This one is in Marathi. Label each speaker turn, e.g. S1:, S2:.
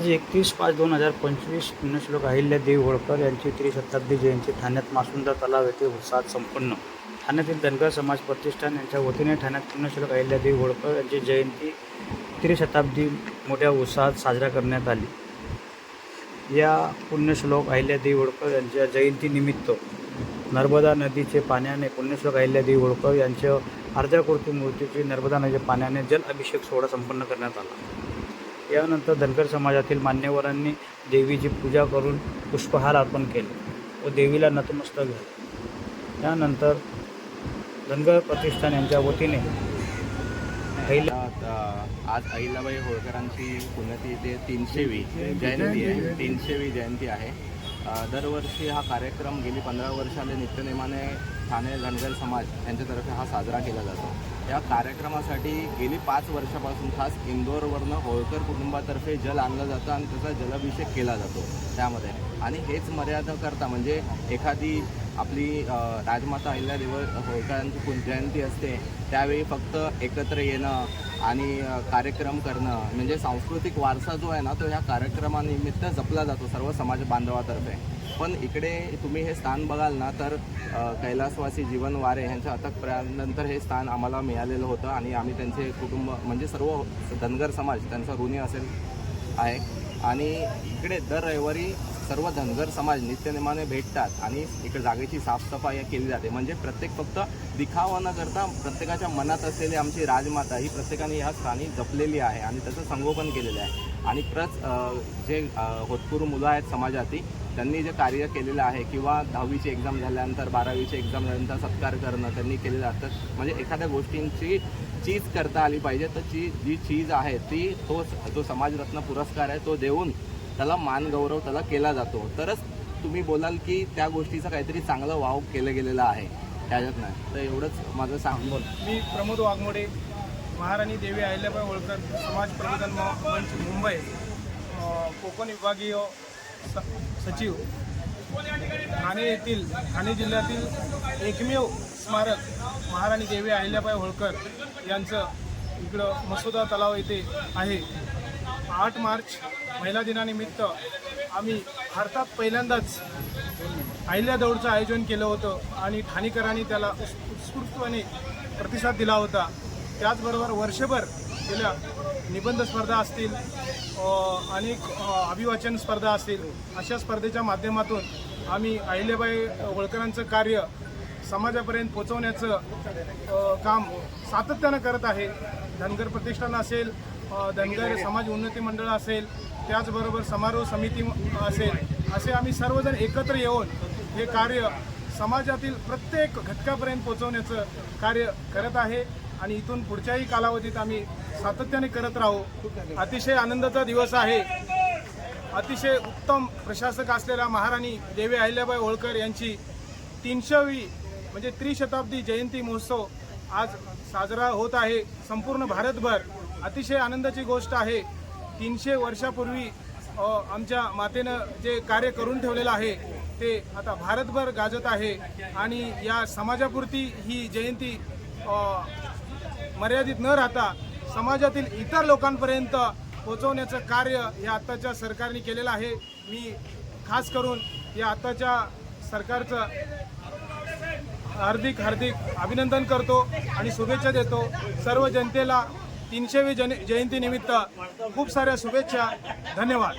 S1: आज एकतीस पाच दोन हजार पंचवीस पुण्यश्लोक अहिल्यादेवी होळकर यांची त्रिशताब्दी जयंती ठाण्यात मासुंदा तलाव येथे उत्साहात संपन्न. ठाण्यातील धनगर समाज प्रतिष्ठान यांच्या वतीने ठाण्यात पुण्यश्लोक अहिल्यादेवी होळकर यांची जयंती त्रिशताब्दी मोठ्या उत्साहात साजरा करण्यात आली. या पुण्यश्लोक अहिल्यादेवी होळकर यांच्या जयंतीनिमित्त नर्मदा नदीचे पाण्याने पुण्यश्लोक अहिल्यादेवी होळकर यांच्या अर्ध्या मूर्तीची नर्मदा नदीच्या पाण्याने जल अभिषेक सोहळा संपन्न करण्यात आला. यानंतर धनगर समाजातील मान्यवरांनी देवीची पूजा करून पुष्पहार अर्पण केले व देवीला नतमस्तक झाले. त्यानंतर धनगर प्रतिष्ठान यांच्या वतीने पहिल्या
S2: आज अहिल्याबाई होळकरांची पुण्यतिथी तीनशेवी जयंती आहे तीनशेवी जयंती आहे. दरवर्षी हा कार्यक्रम गेली पंधरा वर्षाने नित्यनेमाने ठाणे धनगर समाज यांच्यातर्फे हा साजरा केला जातो. या कार्यक्रमासाठी गेली पाच वर्षापासून खास इंदोरवरनं होळकर कुटुंबातर्फे जल आणलं जातं आणि त्याचा जलाभिषेक केला जातो त्यामध्ये. आणि हेच मर्यादा करता म्हणजे एखादी आपली राजमाता अहिल्यादेवी होळकरांची जयंती असते त्यावेळी फक्त एकत्र येणं आणि कार्यक्रम करणं म्हणजे सांस्कृतिक वारसा जो आहे ना तो ह्या कार्यक्रमानिमित्त जपला जातो सर्व समाज बांधवातर्फे. पण इकडे तुम्ही हे स्थान बघाल ना तर कैलासवासी जीवन वारे यांच्या अथकप्रयानंतर हे स्थान आम्हाला मिळालेलं होतं आणि आम्ही त्यांचे कुटुंब म्हणजे सर्व धनगर समाज त्यांचा ऋणी असेल आहे. आणि इकडे दर रविवारी सर्व धनगर समाज नित्यनेमाने भेटतात आणि इकडे जागेची साफसफाई केली जाते. म्हणजे प्रत्येक फक्त दिखावा न करता प्रत्येकाच्या मनात असलेली आमची राजमाता ही प्रत्येकाने ह्या स्थानी जपलेली आहे आणि त्याचं संगोपन केलेलं आहे. आणि प्रच जे होतपूर मुलं आहेत समाजातील त्यांनी जे कार्य केलेलं आहे किंवा दहावीची एक्झाम झाल्यानंतर बारावीची एक्झाम झाल्यानंतर सत्कार करणं त्यांनी केलेलं असतं म्हणजे एखाद्या गोष्टींची चीज करता आली पाहिजे तर ची जी चीज आहे ती तो जो समाजरत्न पुरस्कार आहे तो देऊन त्याला मान गौरव त्याला केला जातो. तरच तुम्ही बोलाल की त्या गोष्टीचा काहीतरी चांगलं वाव केलं गेलेलं आहे. त्याच्यातनं तर एवढंच माझं सांग बोल
S3: मी प्रमोद वाघमोडे महाराणी देवी अहिल्याबाई होळकर समाज प्रबोधन मंच मुंबई कोकण विभागीय स- सचिव ठाणे येथील ठाणे जिल्ह्यातील एकमेव स्मारक महाराणी देवी अहिल्याबाई होळकर यांचं इकडं मसोदा तलाव येथे आहे. आठ मार्च महिला दिनानिमित्त आम्ही भारतात पहिल्यांदाच अहिल्या दौडचं आयोजन केलं होतं आणि ठाणेकरांनी त्याला उत्स्फूर्तपणे प्रतिसाद दिला होता. त्याचबरोबर वर्षभर गेल्या निबंध स्पर्धा असतील अनेक अभिवाचन स्पर्धा असतील अशा स्पर्धेच्या माध्यमातून आम्ही अहिल्याबाई होळकरांचं कार्य समाजापर्यंत पोचवण्याचं काम सातत्यानं करत आहे. धनगर प्रतिष्ठान असेल धनगर समाज उन्नती मंडळ असेल त्याचबरोबर समारोह समिती असेल असे आम्ही सर्वजण एकत्र येऊन हे कार्य समाजातील प्रत्येक घटकापर्यंत पोहोचवण्याचं कार्य करत आहे. आणि इथून पुढच्याही कालावधीत आम्ही सातत्याने करत राहू. अतिशय आनंदाचा दिवस आहे. अतिशय उत्तम प्रशासक असलेल्या महाराणी देवी अहिल्याबाई होळकर यांची तीनशेवी म्हणजे त्रिशताब्दी जयंती महोत्सव आज साजरा होत आहे. संपूर्ण भारतभर अतिशय आनंदाची गोष्ट आहे. तीनशे वर्षापूर्वी आमच्या मातेनं जे कार्य करून ठेवलेलं आहे ते आता भारतभर गाजत आहे आणि या समाजापुरती ही जयंती मर्यादित न राहता समाजातील इतर लोकांपर्यंत पोचवण्याचं कार्य या आत्ताच्या सरकारने केलेलं आहे. मी खास करून या आत्ताच्या सरकारचं हार्दिक हार्दिक अभिनंदन करतो आणि शुभेच्छा देतो. सर्व जनतेला तीनशेवी जन जयंतीनिमित्त खूप साऱ्या शुभेच्छा. धन्यवाद.